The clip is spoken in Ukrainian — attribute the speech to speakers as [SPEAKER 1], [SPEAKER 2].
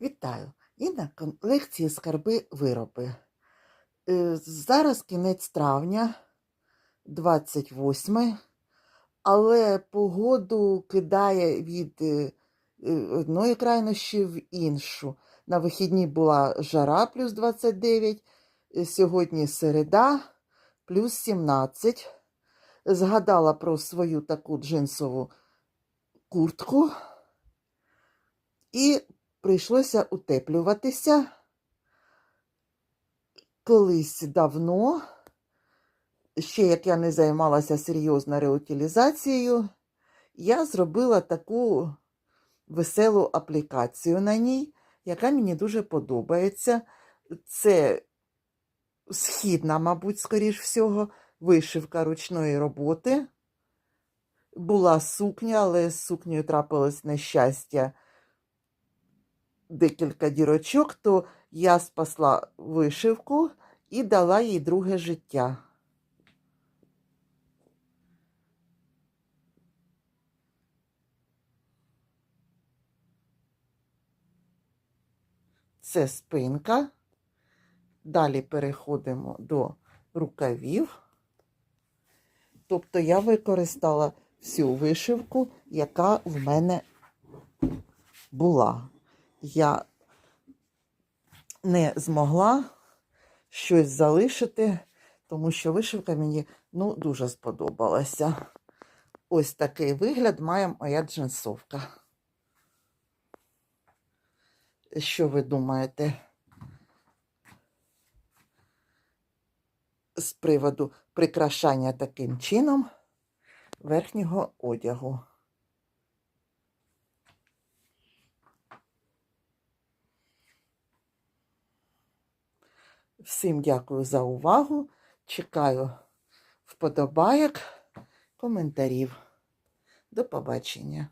[SPEAKER 1] Вітаю! І на колекції скарби вироби. Е, Зараз кінець травня, 28, але погоду кидає від е, е, одної крайнощі в іншу. На вихідні була жара плюс 29, е, сьогодні середа плюс 17. Згадала про свою таку джинсову куртку і прийшлося утеплюватися. Колись давно, ще як я не займалася серйозно реутилізацією, я зробила таку веселу аплікацію на ній, яка мені дуже подобається. Це східна, мабуть, скоріш всього, вишивка ручної роботи. Була сукня, але з сукнею трапилось нещастя декілька дірочок, то я спасла вишивку і дала їй друге життя. Це спинка. Далі переходимо до рукавів. Тобто я використала всю вишивку, яка в мене була я не змогла щось залишити, тому що вишивка мені ну, дуже сподобалася. Ось такий вигляд має моя джинсовка. Що ви думаєте з приводу прикрашання таким чином верхнього одягу? Всім дякую за увагу. Чекаю вподобайок, коментарів. До побачення.